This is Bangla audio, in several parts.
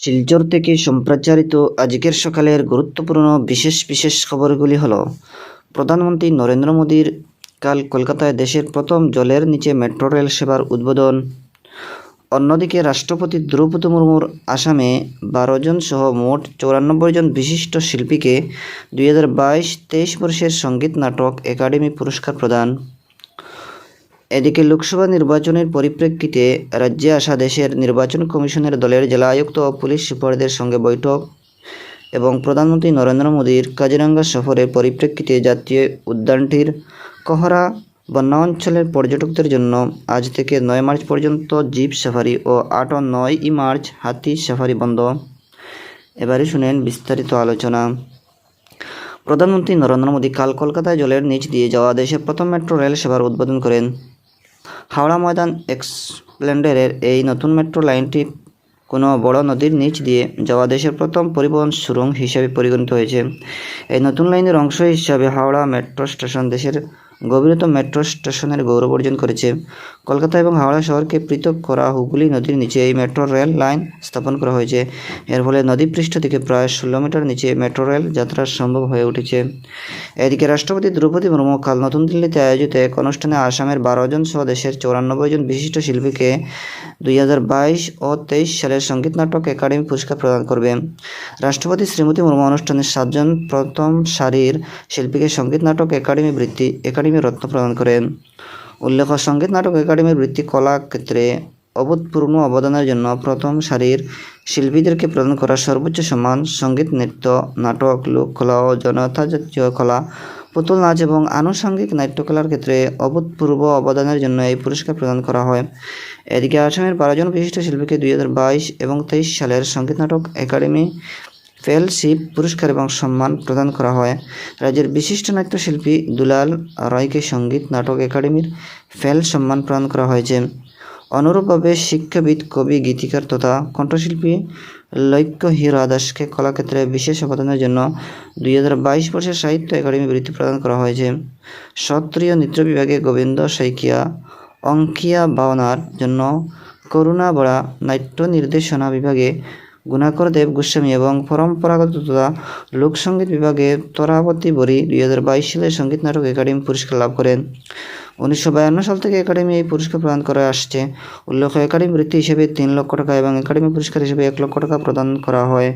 শিলচর থেকে সম্প্রচারিত আজকের সকালের গুরুত্বপূর্ণ বিশেষ বিশেষ খবরগুলি হল, প্রধানমন্ত্রী নরেন্দ্র মোদীর কাল কলকাতায় দেশের প্রথম জলের নিচে মেট্রো রেল সেবার উদ্বোধন। অন্যদিকে রাষ্ট্রপতি দ্রৌপদী মুর্মুর আসামে বারো জন সহ মোট চৌরানব্বই জন বিশিষ্ট শিল্পীকে দুই হাজার বাইশ তেইশ বর্ষের সংগীত নাটক একাডেমি পুরস্কার প্রদান। এদিকে লোকসভা নির্বাচনের পরিপ্রেক্ষিতে রাজ্যে আসা দেশের নির্বাচন কমিশনের দলের জেলা আয়ুক্ত ও পুলিশ সুপারদের সঙ্গে বৈঠক এবং প্রধানমন্ত্রী নরেন্দ্র মোদীর কাজিরাঙ্গা সফরের পরিপ্রেক্ষিতে জাতীয় উদ্যানটির কহরা বন্যা অঞ্চলের পর্যটকদের জন্য আজ থেকে নয় মার্চ পর্যন্ত জিপ সাফারি ও আট ও নয় ই মার্চ হাতি সাফারি বন্ধ। এবারে শুনেন বিস্তারিত আলোচনা। প্রধানমন্ত্রী নরেন্দ্র মোদী কাল কলকাতায় জলের নিচ দিয়ে যাওয়া দেশের প্রথম মেট্রো রেল সেবার উদ্বোধন করেন। হাওড়া ময়দান এক্সপ্লেন্ডারের এই নতুন মেট্রো লাইনটি কোনো বড় নদীর নিচ দিয়ে যাওয়া দেশের প্রথম পরিবহন সুরঙ্গ হিসেবে পরিগণিত হয়েছে। এই নতুন লাইনের অংশ হিসাবে হাওড়া মেট্রো স্টেশন দেশের গভীরতম মেট্রো স্টেশনের গৌরব অর্জন করেছে। কলকাতা এবং হাওড়া শহরকে পৃথক করা হুগলি নদীর নিচে এই মেট্রো রেল লাইন স্থাপন করা হয়েছে। এর ফলে নদীপৃষ্ঠ থেকে প্রায় ষোলো মিটার নিচে মেট্রো রেল যাত্রা সম্ভব হয়ে উঠেছে। এদিকে রাষ্ট্রপতি দ্রৌপদী মুর্মু কাল নতুন দিল্লিতে আয়োজিত এক অনুষ্ঠানে আসামের বারো জন সহ দেশের চৌরানব্বই জন বিশিষ্ট শিল্পীকে দুই হাজার বাইশ ও তেইশ সালের সংগীত নাটক একাডেমি পুরস্কার প্রদান করবে। রাষ্ট্রপতি শ্রীমতী মুর্মু অনুষ্ঠানে সাতজন প্রথম সারির শিল্পীকে সংগীত নাটক একাডেমি বৃত্তি একাডেমি রত্ন প্রদান করেন। উল্লেখ্য সংগীত নাটক একাডেমির বৃত্তি কলা ক্ষেত্রে অভূতপূর্ণ অবদানের জন্য প্রথম সারির শিল্পীদেরকে প্রদান করা সর্বোচ্চ সম্মান, সংগীত, নৃত্য, নাটক লোককলা ও জনতা জাতীয় কলা, পুতুল নাচ এবং আনুষঙ্গিক নাট্যকলার ক্ষেত্রে অভূতপূর্ব অবদানের জন্য এই পুরস্কার প্রদান করা হয়। এদিকে আসামের বারোজন বিশিষ্ট শিল্পীকে দুই হাজার বাইশ এবং তেইশ সালের সংগীত নাটক একাডেমি ফেলশিপ, পুরস্কার এবং সম্মান প্রদান করা হয়। রাজ্যের বিশিষ্ট নাট্যশিল্পী দুলাল রায়কে সংগীত নাটক একাডেমির ফেল সম্মান প্রদান করা হয়েছে। অনুরূপভাবে শিক্ষাবিদ, কবি, গীতিকার তথা কণ্ঠশিল্পী লৈক্য হীরা দাসকে কলাক্ষেত্রে বিশেষ অবদানের জন্য দুই হাজার বাইশ বর্ষের সাহিত্য একাডেমি বৃত্তি প্রদান করা হয়েছে। সত্রিয় নৃত্য বিভাগে গোবিন্দ শইকিয়া, অঙ্কিয়া বাওনার জন্য করুণা বড়া নাট্য নির্দেশনা বিভাগে গুণাকর দেব গোস্বামী এবং পরম্পরাগত তথা লোকসঙ্গীত বিভাগে তরাবতী বরি দুই হাজার বাইশ সালে সঙ্গীত নাটক একাডেমি পুরস্কার লাভ করেন উনিশশো বায়ান্ন সাল থেকে একাডেমি এই পুরস্কার প্রদান করে আসছে। উল্লেখ্য, একাডেমি বৃত্তি হিসেবে তিন লক্ষ টাকা এবং একাডেমি পুরস্কার হিসেবে এক লক্ষ টাকা প্রদান করা হয়।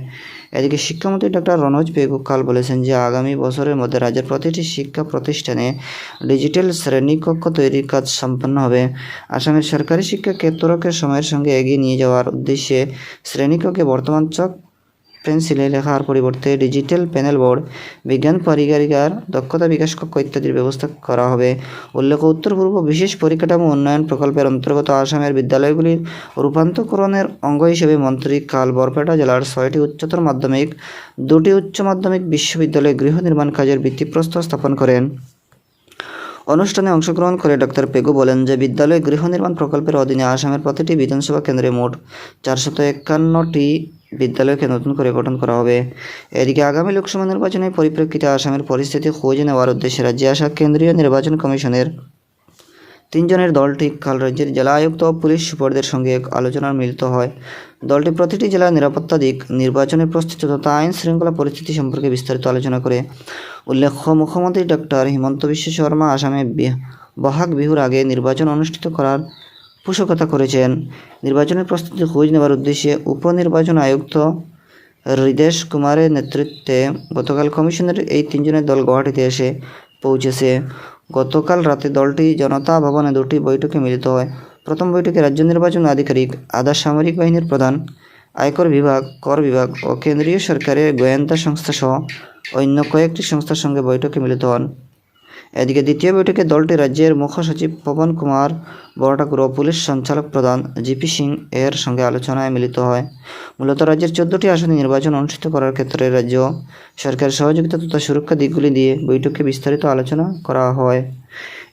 এদিকে শিক্ষামন্ত্রী ডক্টর রনোজ পেগু কাল বলেছেন যে, আগামী বছরের মধ্যে রাজ্যের প্রতিটি শিক্ষা প্রতিষ্ঠানে ডিজিটাল শ্রেণীকক্ষ তৈরির কাজ সম্পন্ন হবে। আসামের সরকারি শিক্ষা ক্ষেত্রকে সময়ের সঙ্গে এগিয়ে নিয়ে যাওয়ার উদ্দেশ্যে শ্রেণীকক্ষে বর্তমান চক পেন্সিলে লেখার পরিবর্তে ডিজিটাল প্যানেল বোর্ড, বিজ্ঞান পরিকারিকার দক্ষতা বিকাশ কক্ষ ইত্যাদির ব্যবস্থা করা হবে। উল্লেখ্য উত্তর পূর্ব বিশেষ পরিকাঠামো উন্নয়ন প্রকল্পের অন্তর্গত আসামের বিদ্যালয়গুলির রূপান্তরকরণের অঙ্গ হিসেবে মন্ত্রী কাল বরপেটা জেলার ছয়টি উচ্চতর মাধ্যমিক, দুটি উচ্চ মাধ্যমিক বিশ্ববিদ্যালয়ে গৃহ নির্মাণ কাজের ভিত্তিপ্রস্তর স্থাপন করেন। অনুষ্ঠানে অংশগ্রহণ করে ডক্টর পেগু বলেন যে বিদ্যালয় গৃহ নির্মাণ প্রকল্পের অধীনে আসামের প্রতিটি বিধানসভা কেন্দ্রে মোট চারশত একান্নটি বিদ্যালয়কে নতুন করে গঠন করা হবে। এদিকে আগামী লোকসভা নির্বাচনের পরিপ্রেক্ষিতে আসামের পরিস্থিতি খোঁজ নেওয়ার উদ্দেশ্যে রাজ্যে আসা কেন্দ্রীয় নির্বাচন কমিশনের তিনজনের দলটি কাল রাজ্যের জেলা আয়ুক্ত ও পুলিশ সুপারদের সঙ্গে এক আলোচনার মিলিত হয়। দলটি প্রতিটি জেলার নিরাপত্তা দিক নির্বাচনের প্রস্তুতি তথা আইন শৃঙ্খলা পরিস্থিতি সম্পর্কে বিস্তারিত আলোচনা করে। উল্লেখ্য, মুখ্যমন্ত্রী ডক্টর হিমন্ত বিশ্ব শর্মা আসামে বহাগ বিহুর আগে নির্বাচন অনুষ্ঠিত করার পোষকতা করেছেন। নির্বাচনের প্রস্তুতি খোঁজ নেওয়ার উদ্দেশ্যে উপনির্বাচন আয়ুক্ত হৃদেশ কুমারের নেতৃত্বে গতকাল কমিশনের এই তিনজনের দল গুয়াহাটিতে এসে পৌঁছেছে। গতকাল রাতে দলটি জনতা ভবনে দুটি বৈঠকে মিলিত হয়। প্রথম বৈঠকে রাজ্য নির্বাচন আধিকারিক, আধা সামরিক বাহিনীর প্রধান, আয়কর বিভাগ, কর বিভাগ ও কেন্দ্রীয় সরকারের গোয়েন্দা সংস্থা সহ অন্য কয়েকটি সংস্থার সঙ্গে বৈঠকে মিলিত হন। এদিকে দ্বিতীয় বৈঠকে দলটি রাজ্যের মুখ্য সচিব পবন কুমার বড়ঠাকুর ও পুলিশ সঞ্চালক প্রধান জিপি সিং এর সঙ্গে আলোচনায় মিলিত হয়। মূলত রাজ্যের চোদ্দটি আসনে নির্বাচন অনুষ্ঠিত করার ক্ষেত্রে রাজ্য সরকারের সহযোগিতা তথা সুরক্ষা দিকগুলি দিয়ে বৈঠকে বিস্তারিত আলোচনা করা হয়।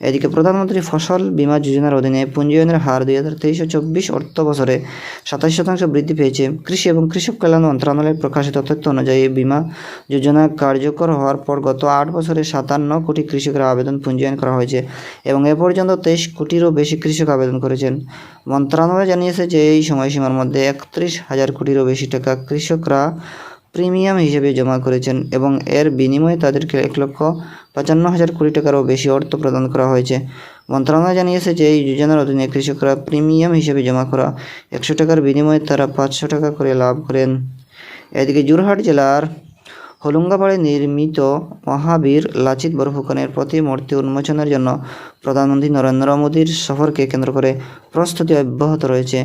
এদিকে প্রধানমন্ত্রী ফসল বীমা যোজনার অধীনে পঞ্জীয়নের হার দুই হাজার তেইশ চব্বিশ অর্থ বছরে সাতাশ শতাংশ বৃদ্ধি পেয়েছে। কৃষি এবং কৃষক কল্যাণ মন্ত্রণালয়ের প্রকাশিত তথ্য অনুযায়ী বীমা যোজনা কার্যকর হওয়ার পর গত আট বছরে সাতান্ন কোটি কৃষকের আবেদন পঞ্জীয়ন করা হয়েছে এবং এ পর্যন্ত তেইশ কোটিরও বেশি কৃষক আবেদন করেছেন। মন্ত্রণালয় জানিয়েছে যে এই সময়সীমার মধ্যে একত্রিশ হাজার কোটিরও বেশি টাকা কৃষকরা প্রিমিয়াম হিসেবে জমা করেছেন এবং এর বিনিময়ে তাদেরকে এক লক্ষ পঞ্চান্ন হাজার কোটি টাকারও বেশি অর্থ প্রদান করা হয়েছে। মন্ত্রণালয় জানিয়েছে যে এই যোজনার অধীনে কৃষকরা প্রিমিয়াম হিসেবে জমা করা একশো টাকার বিনিময়ে তারা পাঁচশো টাকা করে লাভ করেন। এদিকে যোরহাট জেলার হলুঙ্গাপাড়ে নির্মিত মহাবীর লাচিত বরফুকনের প্রতিমূর্তি উন্মোচনের জন্য প্রধানমন্ত্রী নরেন্দ্র মোদীর সফরকে কেন্দ্র করে প্রস্তুতি অব্যাহত রয়েছে।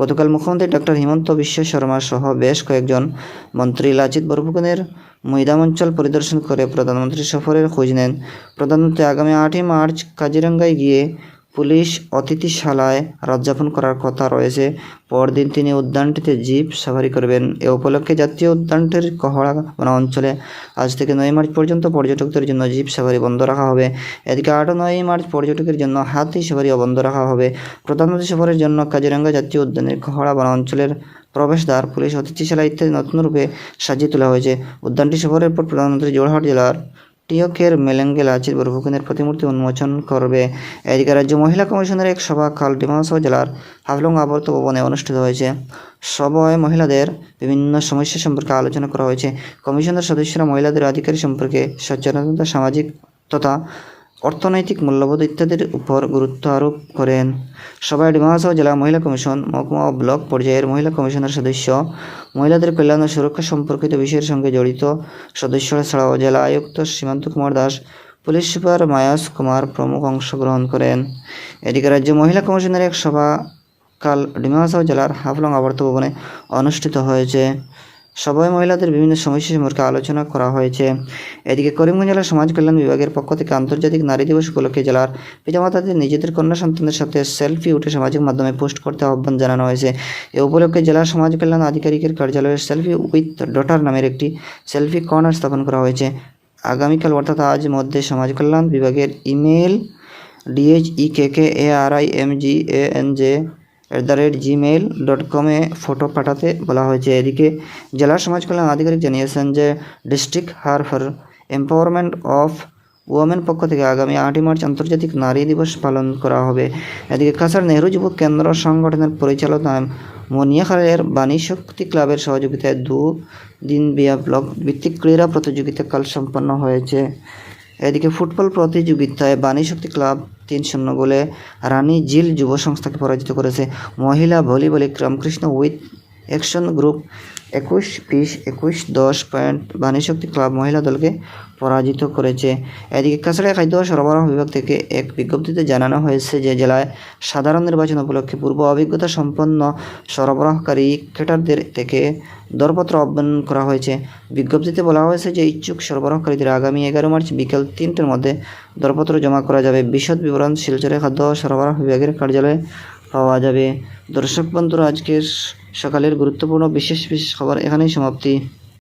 গতকাল মুখ্যমন্ত্রী ডক্টর হিমন্ত বিশ্ব শর্মা সহ বেশ কয়েকজন মন্ত্রী লাচিত বরফুকনের মৈদাম অঞ্চল পরিদর্শন করে প্রধানমন্ত্রী সফরের খোঁজ নেন। প্রধানমন্ত্রী আগামী আটই মার্চ কাজিরাঙ্গায় গিয়ে পুলিশ অতিথিশালায় রাতযাপন করার কথা রয়েছে। পরদিন তিনি উদ্যানটিতে জিপ সাফারি করবেন। এ উপলক্ষে জাতীয় উদ্যানটির কহড়া বন অঞ্চলে আজ থেকে নয় মার্চ পর্যন্ত পর্যটকদের জন্য জিপ সাফারি বন্ধ রাখা হবে। এদিকে আট নয় মার্চ পর্যটকের জন্য হাতি সাফারিও বন্ধ রাখা হবে। প্রধানমন্ত্রী সফরের জন্য কাজিরাঙ্গা জাতীয় উদ্যানের কহড়া বনা অঞ্চলের প্রবেশদ্বার, পুলিশ অতিথিশালা ইত্যাদি নতুন রূপে সাজিয়ে তোলা হয়েছে। উদ্যানটি সফরের পর প্রধানমন্ত্রী জোরহাট জেলার টিয়কের মেলেঙ্গে লাচিত বরফুকনের প্রতিমূর্তি উন্মোচন করবে। এদিকে রাজ্য মহিলা কমিশনের এক সভা কাল ডিমাহাসাও জেলার হাফলং আবর্ত ভবনে অনুষ্ঠিত হয়েছে। সভায় মহিলাদের বিভিন্ন সমস্যা সম্পর্কে আলোচনা করা হয়েছে। কমিশনের সদস্যরা মহিলাদের অধিকার সম্পর্কে সচেতনতা, সামাজিক তথা অর্থনৈতিক মূল্যবোধ ইত্যাদির উপর গুরুত্ব আরোপ করেন। সভায় ডিমাহাসাও জেলা মহিলা কমিশন, মহকুমা ও ব্লক পর্যায়ের মহিলা কমিশনের সদস্য, মহিলাদের কল্যাণ ও সুরক্ষা সম্পর্কিত বিষয়ের সঙ্গে জড়িত সদস্যরা ছাড়াও জেলা আয়ুক্ত Simanta Kumar Das, police super Maya's Kumar প্রমুখ অংশগ্রহণ করেন। এদিকে রাজ্য মহিলা কমিশনের এক সভা কাল ডিমাহাসাও জেলার হাফলং আবর্ত ভবনে অনুষ্ঠিত হয়েছে। সবাই মহিলাদের বিভিন্ন সমস্যা সম্পর্কে আলোচনা করা হয়েছে। এদিকে করিমগঞ্জ জেলা সমাজ কল্যাণ বিভাগের পক্ষ থেকে আন্তর্জাতিক নারী দিবস উপলক্ষে জেলার পিতামাতাদের নিজেদের কন্যা সন্তানদের সাথে সেলফি উঠে সামাজিক মাধ্যমে পোস্ট করতে আহ্বান জানানো হয়েছে। এ উপলক্ষে জেলা সমাজ কল্যাণ আধিকারিকের কার্যালয়ে সেলফি উইথ ডটার নামের একটি সেলফি কর্নার স্থাপন করা হয়েছে। আগামীকাল অর্থাৎ আজ মধ্যে সমাজ কল্যাণ বিভাগের email DHE K K A R I M G A N J at the rate gmail dot কমে ফটো পাঠাতে বলা হয়েছে। এদিকে জেলা সমাজ কল্যাণ আধিকারিক জানিয়েছেন যে district hub for empowerment of women পক্ষ থেকে আগামী আটই মার্চ আন্তর্জাতিক নারী দিবস পালন করা হবে। এদিকে কাছাড় নেহরু যুব কেন্দ্র সংগঠনের পরিচালনায় মনিয়াখালের বাণী শক্তি ক্লাবের সহযোগিতায় দু দিন বিয়া ব্লক ভিত্তিক ক্রীড়া প্রতিযোগিতা কাল সম্পন্ন হয়েছে। এদিকে ফুটবল প্রতিযোগিতায় বাণী শক্তি ক্লাব তিন শূন্য গোলে রানী জিল যুব সংস্থাকে পরাজিত করেছে মহিলা ভলিবলে রামকৃষ্ণ উইথ অ্যাকশন গ্রুপ। একুশ বিশ একুশ দশ পয়েন্ট বাণী শক্তি ক্লাব মহিলা দলকে পরাজিত করেছে। এদিকে কাছাড়া খাদ্য সরবরাহ বিভাগ থেকে এক বিজ্ঞপ্তিতে জানানো হয়েছে যে, জেলায় সাধারণ নির্বাচন উপলক্ষে পূর্ব অভিজ্ঞতা সম্পন্ন সরবরাহকারী ক্রেটারদের থেকে দরপত্র আহ্বান করা হয়েছে। বিজ্ঞপ্তিতে বলা হয়েছে যে, ইচ্ছুক সরবরাহকারীদের আগামী এগারো মার্চ বিকেল তিনটের মধ্যে দরপত্র জমা করা যাবে। বিশদ বিবরণ শিলচরে খাদ্য সরবরাহ বিভাগের কার্যালয়ে পাওয়া যাবে। দর্শক বন্ধুরা, আজকের সকালের গুরুত্বপূর্ণ বিশেষ বিশেষ খবর এখানেই সমাপ্তি।